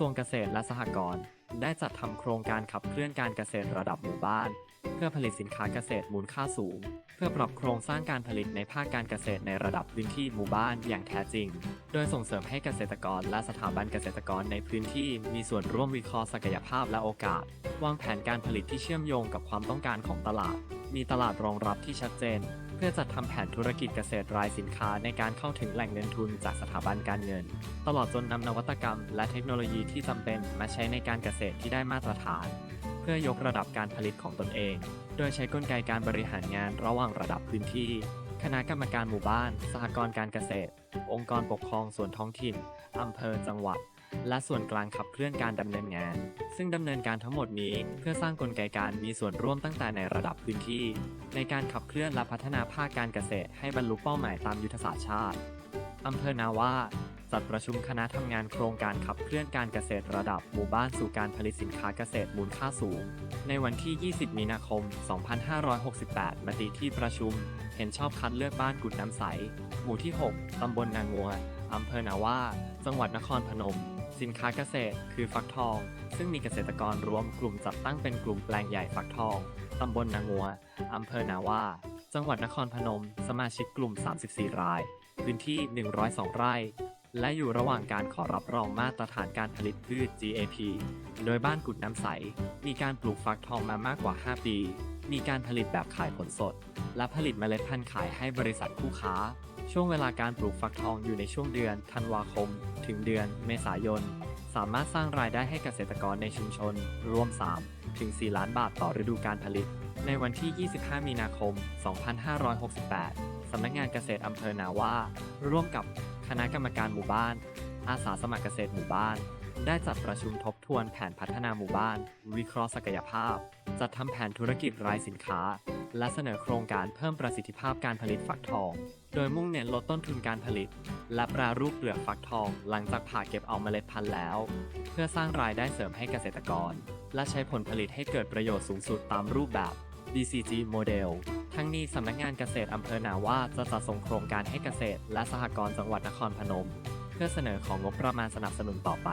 ทรวงเกษตรและสหกรณ์ได้จัดทำโครงการขับเคลื่อนการเกษตรระดับหมู่บ้าน เพื่อผลิตสินค้าเกษตรมูลค่าสูง เพื่อปรับโครงสร้างการผลิตในภาคการเกษตรในระดับพื้นที่หมู่บ้านอย่างแท้จริง โดยส่งเสริมให้เกษตรกรและสถาบันเกษตรกรในพื้นที่มีส่วนร่วมวิเคราะห์ศักยภาพและโอกาส วางแผนการผลิตที่เชื่อมโยงกับความต้องการของตลาด มีตลาดรองรับที่ชัดเจน เพื่อจัดทำแผนธุรกิจเกษตรรายสินค้าในการเข้าถึงแหล่งเงินทุนจากสถาบันการเงิน ตลอดจนนำนวัตกรรม และเทคโนโลยีที่จำเป็นมาใช้ในการเกษตรที่ได้มาตรฐาน เพื่อยกระดับการผลิตของตนเอง โดยใช้กลไกการบริหารงานระหว่างระดับพื้นที่ คณะกรรมการหมู่บ้าน สหกรณ์การเกษตร องค์กรปกครองส่วนท้องถิ่นอำเภอจังหวัด และส่วนกลางขับเคลื่อนการดำเนินงาน ซึ่งดำเนินการทั้งหมดนี้เพื่อสร้างกลไกการมีส่วนร่วมตั้งแต่ในระดับพื้นที่ ในการขับเคลื่อนและพัฒนาภาคการเกษตร ให้บรรลุเป้าหมายตามยุทธศาสตร์ชาติ อำเภอนาว่าจัดประชุมคณะทำงานโครงการขับเคลื่อนการเกษตรระดับหมู่บ้านสู่การผลิตสินค้าเกษตรมูลค่าสูง ในวันที่ 20 มีนาคม 2568 มติที่ประชุม เห็นชอบคัดเลือกบ้านกุดน้ำใส หมู่ที่ 6 ตำบลนางงัวอำเภอนาว่า จังหวัดนครพนม สินค้าเกษตร คือฟักทอง ซึ่งมีเกษตรกรรวมกลุ่มจัดตั้งเป็นกลุ่มแปลงใหญ่ฟักทอง ตำบลนางงัวอำเภอนาว่า จังหวัดนครพนม สมาชิกกลุ่ม 34 ราย พื้นที่ 102 ไร่ และอยู่ระหว่างการขอรับรองมาตรฐานการผลิตพืช GAP โดยบ้านกุดน้ำใส มีการปลูกฟักทองมามากกว่า 5 ปี มีการผลิตแบบขายผลสด และผลิตเมล็ดพันธุ์ขายให้บริษัทคู่ค้า ช่วงเวลาการปลูกฟักทองอยู่ในช่วงเดือนธันวาคม ถึงเดือนเมษายน สามารถสร้างรายได้ให้เกษตรกรในชุมชน รวม 3 ถึง 4 ล้านบาทต่อฤดูการผลิต ในวันที่ 25 มีนาคม 2568 สำนักงานเกษตรอำเภอนาว่า ร่วมกับคณะกรรมการหมู่บ้าน อาสาสมัครเกษตรหมู่บ้าน ได้จัดประชุมทบทวนแผนพัฒนาหมู่บ้าน วิเคราะห์ศักยภาพ จัดทำแผนธุรกิจรายสินค้า และเสนอโครงการเพิ่มประสิทธิภาพการผลิตฟักทอง โดยมุ่งเน้นลดต้นทุนการผลิต และปรรูปเปลือกฟักทอง หลังจากผ่าเก็บเอาเมล็ดพันธุ์แล้ว เพื่อสร้างรายได้เสริมให้เกษตรกร และใช้ผลผลิตให้เกิดประโยชน์สูงสุดตามรูปแบบ DCG โมเดล ทั้งนี้สำนักงานเกษตรอำเภอหนาว่าจะจัดส่งโครงการให้เกษตร และสหกรณ์จังหวัดนครพนม เพื่อเสนอของงบประมาณสนับสนุนต่อไป